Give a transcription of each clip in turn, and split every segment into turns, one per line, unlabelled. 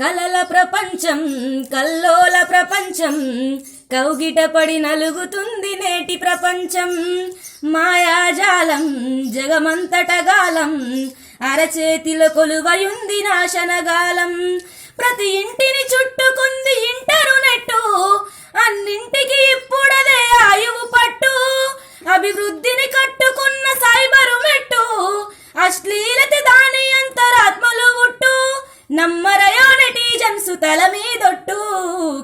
కలల ప్రపంచం కల్లోల ప్రపంచం కౌగిట పడి నలుగుతుంది నేటి ప్రపంచం. మాయాజాలం జగమంతటగాలం అరచేతిలో కొలువయుంది నాశనగాలం. ప్రతి ఇంటిని చుట్టుకుంది తల మీదొట్టు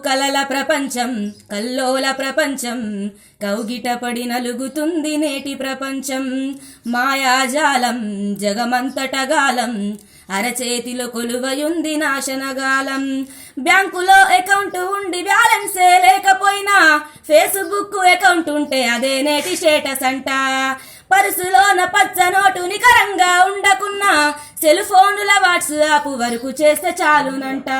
కలల ప్రపంచం కల్లోల ప్రపంచం కౌగిట పడి నలుగుతుంది నేటి ప్రపంచం. మాయాజాలం జగమంతటగాలం అరచేతిలో కొలువయుంది నాశనగాలం. బ్యాంకులో అకౌంట్ ఉండి బ్యాలెన్సే లేకపోయినా ఫేస్బుక్ అకౌంట్ ఉంటే అదే నేటి స్టేటస్ అంట. పరుసులోన పచ్చ నోటు నికరంగా ఉండకున్నా సెల్ ఫోనుల వాట్సాప్ వరకు చేస్తే చాలునంట.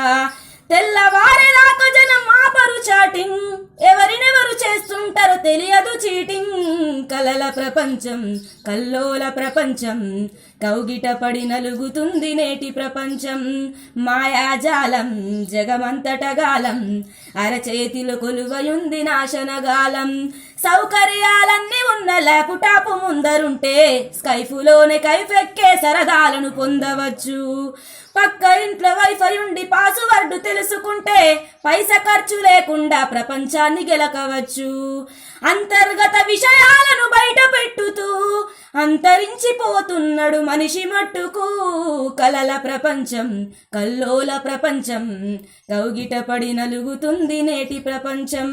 తెల్లవారేదాకా జనం ఆపరు చాటింగ్. ఎవరినెవరు చేస్తుంటారో తెలియదు చీటింగ్. కలల ప్రపంచం కల్లోల ప్రపంచం కౌగిట పడి నలుగుతుంది నేటి ప్రపంచం. మాయాజాలం జగమంతటగాలం అరచేతిలో కొలువయుంది నాశనగాలం. సౌకర్యాలన్నీ ఉన్న ల్యాప్టాప్ ముందరుంటే స్కైఫులోనే కైఫెక్కే సరదాలను పొందవచ్చు. పక్క ఇంట్లో వైఫై ఉండి పాస్వర్డ్ తెలుసుకుంటే పైస ఖర్చు లేకుండా ప్రపంచాన్ని గెలకవచ్చు. అంతర్గత విషయాలను బయట పెట్టుతూ అంతరించిపోతున్నాడు మనిషి మట్టుకు. కలల ప్రపంచం కల్లోల ప్రపంచం కౌగిట పడి నలుగుతుంది నేటి ప్రపంచం.